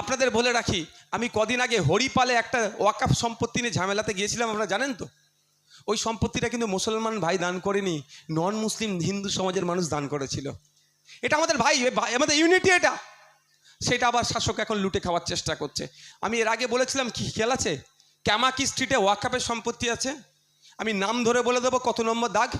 আপনাদের বলে রাখি, আমি কদিন আগে হরিপালে একটা ওয়াকাফ সম্পত্তি নিয়ে ঝামেলাতে গিয়েছিলাম, আপনারা জানেন তো? ওই সম্পত্তিটা কিন্তু মুসলমান ভাই দান করেনি নন মুসলিম হিন্দু সমাজের মানুষ দান করেছিল। এটা আমাদের ভাই আমাদের ইউনিটি এটা। সেটা আবার শাসক এখন লুটে খাওয়ার চেষ্টা করছে। আমি এর আগে বলেছিলাম, কি খেয়াল আছে? ক্যামাকি স্ট্রিটে ওয়াকাপের সম্পত্তি আছে? আমি নাম ধরে বলে দেবো, কত নম্বর দাগ?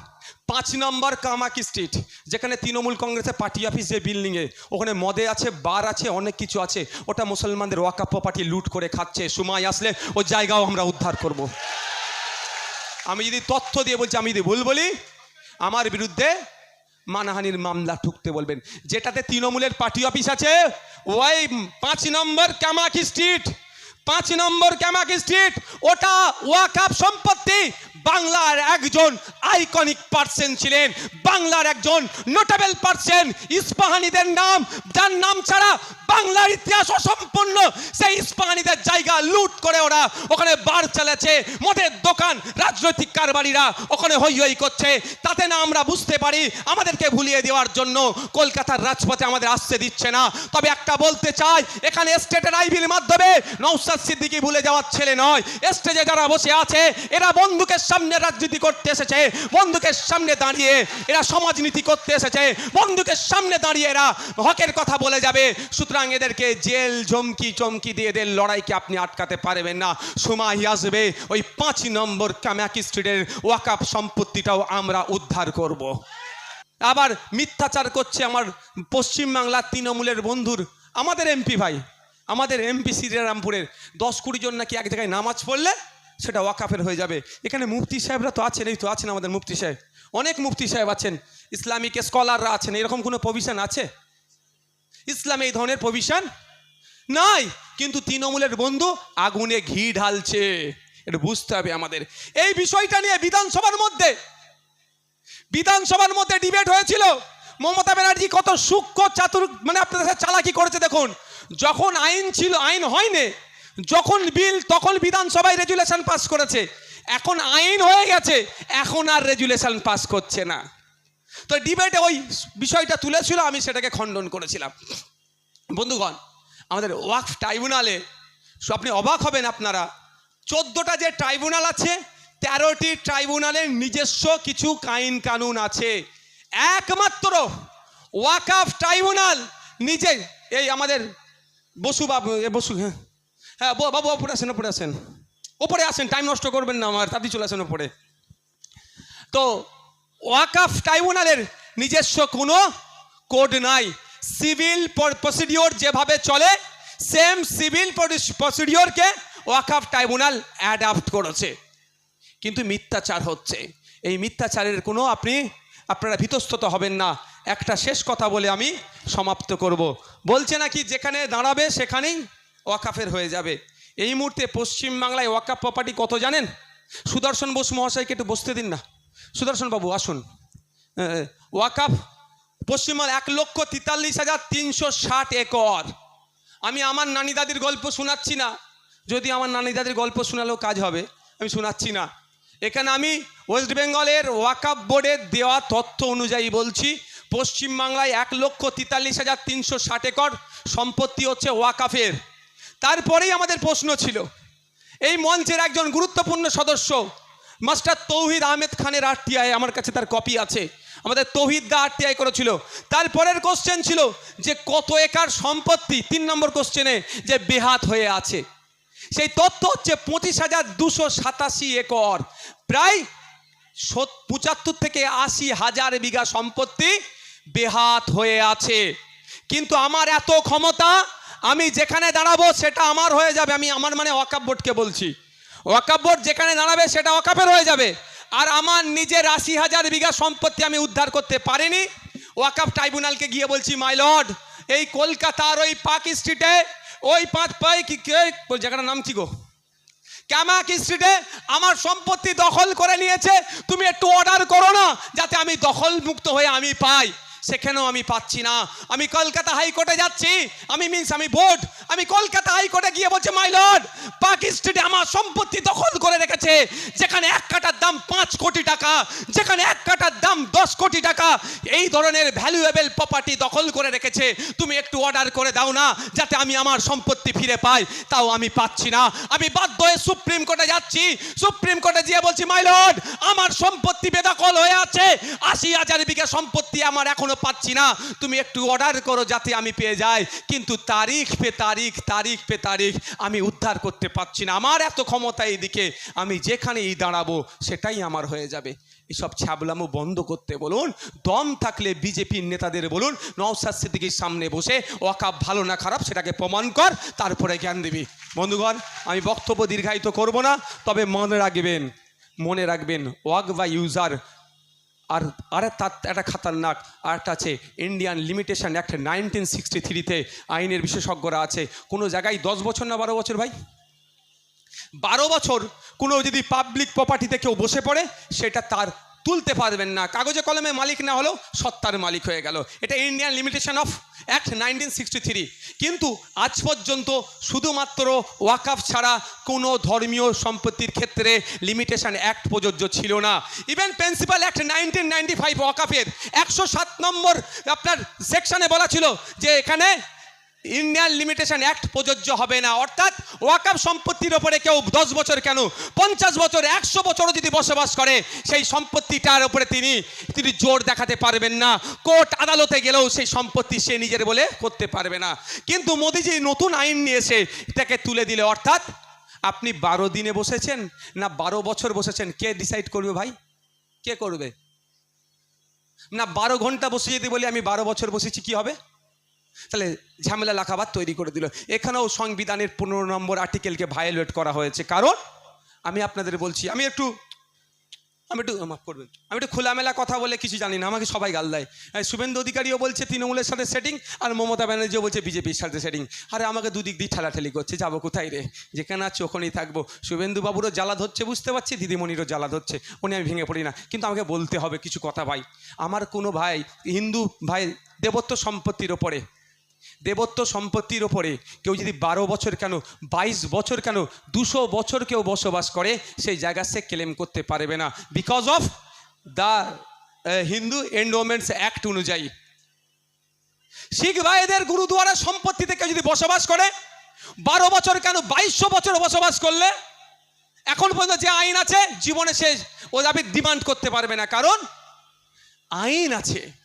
পাঁচ নম্বর কামাকি স্ট্রিট যেখানে তৃণমূল কংগ্রেসের পার্টি অফিস যে বিল্ডিংয়ে ওখানে মদে আছে বার আছে, অনেক কিছু আছে। ওটা মুসলমানদের ওয়াকাপ পার্টি লুট করে খাচ্ছে, সময় আসলে ও জায়গাও আমরা উদ্ধার করব। আমি যদি তথ্য দিয়ে বলছি, আমি যদি ভুল বলি, আমার বিরুদ্ধে মানহানির মামলা ঠুকতে বলবেন। যেটাতে তৃণমূলের পার্টি অফিস আছে, ওই পাঁচ নম্বর ক্যামাকি স্ট্রিট পাঁচ নম্বর ক্যামাকি স্ট্রিট ওটা ওয়াকাপ সম্পত্তি বাংলার একজন আইকনিক পার্সন ছিলেন বাংলার একজন নোটেবল পার্সন ইস্পাহানিদের নাম, যার নাম ছাড়া বাংলার ইতিহাস অসম্পূর্ণ। সেই ইস্পাহানিদের জায়গা লুট করে ওরা ওখানে বার চালাচ্ছে। মদের দোকান, রাজনৈতিক কারবারিরা ওখানে হই হই করছে। তাতে না আমরা বুঝতে পারি আমাদেরকে ভুলিয়ে দেওয়ার জন্য কলকাতার রাজপথে আমাদের আসতে দিচ্ছে না। তবে একটা বলতে চাই, এখানে স্টেটের আইবির মাধ্যমে নৌসাদ সিদ্দিকি ভুলে যাওয়ার ছেলে নয়। স্টেজে যারা বসে আছে, এরা বন্দুকের সামনে রাজনীতি করতে এসেছে। বন্দুকের সামনে দাঁড়িয়ে এরা সমাজনীতি করতে এসেছে। বন্দুকের সামনে দাঁড়িয়ে এরা হকের কথা বলে যাবে। সুতরাং এদেরকে জেল জমকি চমকি দিয়ে এদের লড়াইকে আপনি আটকাতে পারবেন না। সময় আসবে। ওই পাঁচ নম্বর কামাকি স্ট্রিটের ওয়াকাপ সম্পত্তিটাও আমরা উদ্ধার করব। আবার মিথ্যাচার করছে আমার পশ্চিমবাংলার তৃণমূলের বন্ধুর, আমাদের এমপি ভাই। আমাদের এমপি শ্রীরামপুরের দশ কুড়ি জন নাকি এক জায়গায় নামাজ পড়লে সেটা ওয়াকাফের হয়ে যাবে। এখানে মুফতি সাহেবরা তো আছেন, এই তো আছেন আমাদের মুফতি সাহেব। অনেক মুফতি সাহেব আছেন, ইসলামিক স্কলাররা আছেন, এরকম কোনো প্রভিশন আছে? ইসলামে এই ধরনের প্রভিশন নাই। কিন্তু তৃণমূলের বন্ধু আগুনে ঘি ঢালছে। এটা বুঝতে হবে আমাদের। এই বিষয়টা নিয়ে বিধানসভার মধ্যে বিধানসভার মধ্যে ডিবেট হয়েছিল। মমতা ব্যানার্জি কত সূক্ষ্ম চাতুর মানে আপনাদের চালাকি করেছে দেখুন। যখন আইন ছিল, আইন হয়নি যখন বিল, তখন বিধানসভায় রেজুলেশন পাস করেছে। এখন আইন হয়ে গেছে, এখন আর রেজুলেশন পাস করছে না। তো ডিবেটে ওই বিষয়টা তুলেছিল, আমি সেটাকে খণ্ডন করেছিলাম। বন্ধুগণ, আমাদের ওয়াকফ ট্রাইব্যুনালে, আপনি অবাক হবেন আপনারা, চোদ্দোটা যে ট্রাইব্যুনাল আছে, তেরোটি ট্রাইব্যুনালের নিজস্ব কিছু আইন কানুন আছে। একমাত্র ওয়াকফ ট্রাইব্যুনাল নিজে, এই আমাদের বসু বাবু বসু হ্যাঁ। হ্যাঁ বাবু ওপরে আসেন ওপরে আসেন। ওপরে আসেন টাইম নষ্ট করবেন না আমার, তাড়াতাড়ি চলে আসেন ওপরে তো, ওয়াকাফ ট্রাইব্যুনালের নিজস্ব কোনো কোড নাই। সিভিল প্রসিডিওর যেভাবে চলে সেম সিভিল প্রসিডিওরকে ওয়াকাফ ট্রাইব্যুনাল অ্যাডাপ্ট করেছে। কিন্তু মিথ্যাচার হচ্ছে। এই মিথ্যাচারের কোনো আপনি, আপনারা ভীতস্তত হবেন না। একটা শেষ কথা বলে আমি সমাপ্ত করব। বলছে নাকি, যেখানে দাঁড়াবে সেখানেই ওয়াকাফের হয়ে যাবে। এই মুহূর্তে পশ্চিমবাংলায় ওয়াকাফ প্রপার্টি কত জানেন? সুদর্শন বোস মহাশয়কে একটু বসতে দিন না। সুদর্শন বাবু, আসুন। ওয়াকাফ পশ্চিমবঙ্গ এক লক্ষ তেতাল্লিশ হাজার তিনশো ষাট একর। আমি আমার নানি দাদির গল্প শোনাচ্ছি না। যদি আমার নানি দাদির গল্প শোনালেও কাজ হবে, আমি শোনাচ্ছি না। এখানে আমি ওয়েস্ট বেঙ্গলের ওয়াকাফ বোর্ডের দেওয়া তথ্য অনুযায়ী বলছি পশ্চিমবাংলায় এক লক্ষ তেতাল্লিশ হাজার তিনশো ষাট একর সম্পত্তি হচ্ছে ওয়াকাফের। তারপরেই আমাদের প্রশ্ন ছিল, এই মঞ্চের একজন গুরুত্বপূর্ণ সদস্য, মাস্টার তৌহিদ আহমেদ খানের আরটিআই, আমার কাছে তার কপি আছে। আমাদের তৌহিদ দা আরটিআই করেছিল। তারপরের কোশ্চেন ছিল যে কত একর সম্পত্তি, তিন নম্বর কোশ্চেনে যে বেহাত হয়ে আছে। সেই তথ্য হচ্ছে পঁচিশ হাজার দুশো সাতাশি একর। প্রায় পঁচাত্তর থেকে আশি হাজার বিঘা সম্পত্তি বেহাত হয়ে আছে। কিন্তু আমার এত ক্ষমতা আমি যেখানে দাঁড়াবো সেটা আমার হয়ে যাবে। আমি আমার মানে ওয়াকাপ বোর্ডকে বলছি। ওয়াকাপ বোর্ড যেখানে দাঁড়াবে সেটা ওয়াকাপের হয়ে যাবে। আর আমার নিজের আশি হাজার বিঘা সম্পত্তি আমি উদ্ধার করতে পারিনি। ওয়াকাপ ট্রাইব্যুনালকে গিয়ে বলছি, মাই লর্ড, এই কলকাতার ওই পার্ক স্ট্রিটে, ওই পাঁচ পাই কি, কে- জায়গাটার নাম কি গো? ক্যামাক স্ট্রিটে আমার সম্পত্তি দখল করে নিয়েছে। তুমি একটু অর্ডার করো না, যাতে আমি দখল মুক্ত হয়ে আমি পাই। সেখানেও আমি পাচ্ছি না। আমি কলকাতা হাইকোর্টে যাচ্ছি। আমি মিনস আমি বোর্ড আমি কলকাতা হাইকোর্টে গিয়ে বলছি মাই লর্ড পার্ক স্ট্রিটে আমার সম্পত্তি দখল করে রেখেছে যেখানে এক কাটার দাম পাঁচ কোটি টাকা, যেখানে এক কাটার দাম দশ কোটি টাকা, এই ধরনের ভ্যালুয়েবল প্রপার্টি দখল করে রেখেছে। তুমি একটু অর্ডার করে দাও না, যাতে আমি আমার সম্পত্তি ফিরে পাই। তাও আমি পাচ্ছি না। আমি বাধ্য হয়ে সুপ্রিম কোর্টে যাচ্ছি। সুপ্রিম কোর্টে গিয়ে বলছি মাই লর্ড আমার সম্পত্তি বেদখল হয়ে আছে। আশি হাজার বিঘা সম্পত্তি আমার এখনও পাচ্ছি না। তুমি একটু অর্ডার করো যাতে আমি পেয়ে যাই। কিন্তু তারিখ পে তারিখ তারিখ পে তারিখ আমি উদ্ধার করতে পারছি না। আমার এত ক্ষমতা এইদিকে। আমি যেখানেই দাঁড়াবো, সেটাই আমার হয়ে যাবে। এসব ছ্যাবলামো বন্ধ করতে বলুন, দম থাকলে বিজেপির নেতাদের বলুন নওসাদ সিদ্দিকির সামনে বসে ওয়াকাপ ভালো না খারাপ সেটাকে প্রমাণ কর, তারপরে জ্ঞান দিবি। বন্ধুগণ, আমি বক্তব্য দীর্ঘায়িত করব না, তবে মনে রাখবেন মনে রাখবেন, ওয়াক বা ইউজার, আর, আরে তার একটা খাতারনাক, আর একটা আছে, Indian limitation act nineteen sixty থ্রিতে আইনের বিশেষজ্ঞরা আছে। কোনো জায়গায় দশ বছর না বারো বছর ভাই? বারো বছর কোনো যদি পাবলিক প্রপার্টিতে কেউ বসে পড়ে, সেটা তার তুলতে পারবেন না। কাগজে কলমে মালিক না হলেও সত্তার মালিক হয়ে গেল। এটা Indian limitation of act nineteen কিন্তু আজ পর্যন্ত শুধুমাত্র ওয়াকাফ ছাড়া কোনো ধর্মীয় সম্পত্তির ক্ষেত্রে লিমিটেশন অ্যাক্ট প্রযোজ্য ছিল না। Even principal act nineteen ninety five ওয়াকাফের একশো সাত নম্বর আপনার সেকশানে বলা ছিল যে এখানে ইন্ডিয়ান লিমিটেশন অ্যাক্ট প্রযোজ্য হবে না। অর্থাৎ ওয়াকাফ সম্পত্তির ওপরে কেউ দশ বছর কেন? পঞ্চাশ বছর, একশো বছরও যদি বসবাস করে, সেই সম্পত্তিটার ওপরে তিনি তিনি জোর দেখাতে পারবেন না। কোর্ট আদালতে গেলেও সেই সম্পত্তি সে নিজের বলে করতে পারবে না। কিন্তু মোদিজি নতুন আইন নিয়ে এসে এটাকে তুলে দিলে, অর্থাৎ আপনি বারো দিনে বসেছেন না বারো বছর বসেছেন? কে ডিসাইড করবে ভাই? কে করবে? না বারো ঘণ্টা বসে যদি বলি আমি বারো বছর বসেছি, কি হবে? তাহলে ঝামেলা লাখাবাদ তৈরি করে দিল। এখানেও সংবিধানের পনেরো নম্বর আর্টিকেলকে ভায়োলেট করা হয়েছে। কারণ আমি আপনাদের বলছি, আমি একটু আমি একটু, মাফ করবেন, আমি একটু খোলামেলা কথা বলে কিছু জানি না, আমাকে সবাই গাল দেয়। শুভেন্দু অধিকারীও বলছে তৃণমূলের সাথে সেটিং আর মমতা ব্যানার্জিও বলছে বিজেপির সাথে সেটিং আরে আমাকে দুদিক দিয়ে ঠেলাঠেলি করছে, যাব কোথায় রে? যেখানে আছে ওখানেই থাকব। শুভেন্দুবাবুরও জ্বালা ধরছে, বুঝতে পারছি? দিদিমণিরও জ্বালা ধরছে, উনি আমি ভেঙে পড়ি না। কিন্তু আমাকে বলতে হবে কিছু কথা ভাই। আমার কোনো ভাই, হিন্দু ভাই, দেবত্ব সম্পত্তির ওপরে দেবত্ব সম্পত্তির ওপরে কেউ যদি বারো বছর কেন, বাইশ বছর কেন, দুশো বছর কেউ বসবাস করে, সেই জায়গা সে ক্লেম করতে পারবে না। Because of the Hindu endowments act অনুযায়ী। শিখ ভাইদের গুরুদুয়ারা সম্পত্তিতে কেউ যদি বসবাস করে, বারো বছর কেন, বাইশশো বছর বসবাস করলে, এখন পর্যন্ত যে আইন আছে, জীবনে সে ও যাবে ডিমান্ড করতে পারবে না। কারণ, আইন আছে।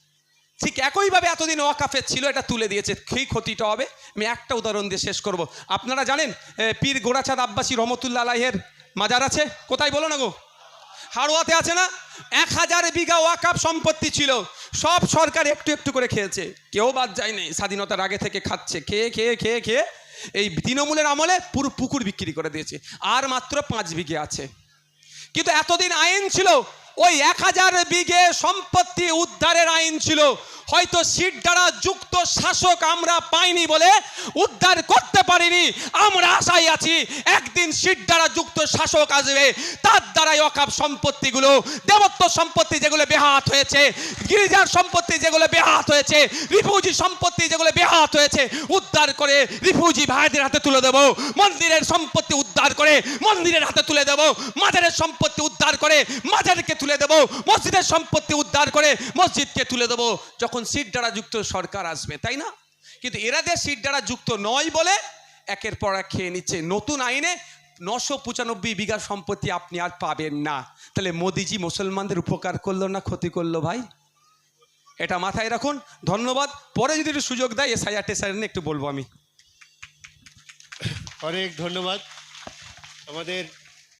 ঠিক একইভাবে এতদিন ওয়াকাফের ছিল, এটা তুলে দিয়েছে। সেই ক্ষতিটা হবে? আমি একটা উদাহরণ দিয়ে শেষ করব। আপনারা জানেন পীর গোড়াচাঁদ আব্বাসী রহমতুল্লা আলাহের মাজার আছে? কোথায় বলো না গো? হাড়োয়াতে আছে না? এক হাজার বিঘা ওয়াকাফ সম্পত্তি ছিল। সব সরকার একটু একটু করে খেয়েছে। কেউ বাদ যায়নি। স্বাধীনতার আগে থেকে খাচ্ছে। খেয়ে খেয়ে খেয়ে খেয়ে এই তৃণমূলের আমলে পুরো পুকুর বিক্রি করে দিয়েছে। আর মাত্র পাঁচ বিঘে আছে। কিন্তু এতদিন আইন ছিল ওই এক হাজার বিঘে সম্পত্তি উদ্ধারের আইন ছিল। হয়তো সিট দ্বারা যুক্ত শাসক আমরা পাইনি বলে উদ্ধার করতে পারিনি। আমরা আশায় আছি একদিন সিট দ্বারা যুক্ত শাসক আসবে। তার দ্বারাই অকাপ সম্পত্তিগুলো, দেবত্ব সম্পত্তি যেগুলো বেহাত হয়েছে, গিরিজার সম্পত্তি যেগুলো বেহাত হয়েছে, রিফিউজি সম্পত্তি যেগুলো বেহাত হয়েছে, উদ্ধার করে রিফিউজি ভাইদের হাতে তুলে দেবো। মন্দিরের সম্পত্তি উদ্ধার করে মন্দিরের হাতে তুলে দেবো। মাজারের সম্পত্তি উদ্ধার করে মাজারকে তুলে দেবো। মসজিদের সম্পত্তি উদ্ধার করে মসজিদকে তুলে দেবো। যখন সিট দ্বারা যুক্ত সরকার আসবে, তাই না? কিন্তু এরা যে সিট দ্বারা যুক্ত নয় বলে একের পর এক খেয়ে নিচ্ছে। নতুন আইনে নশো পঁচানব্বই বিঘা সম্পত্তি আপনি আর পাবেন না। তাহলে মোদিজি মুসলমানদের উপকার করল না ক্ষতি করল ভাই? এটা মাথায় রাখুন। ধন্যবাদ। পরে যদি একটু সুযোগ দেয়, এসআইআর টেসআইআর নিয়ে একটু বলব আমি। অনেক ধন্যবাদ। আমাদের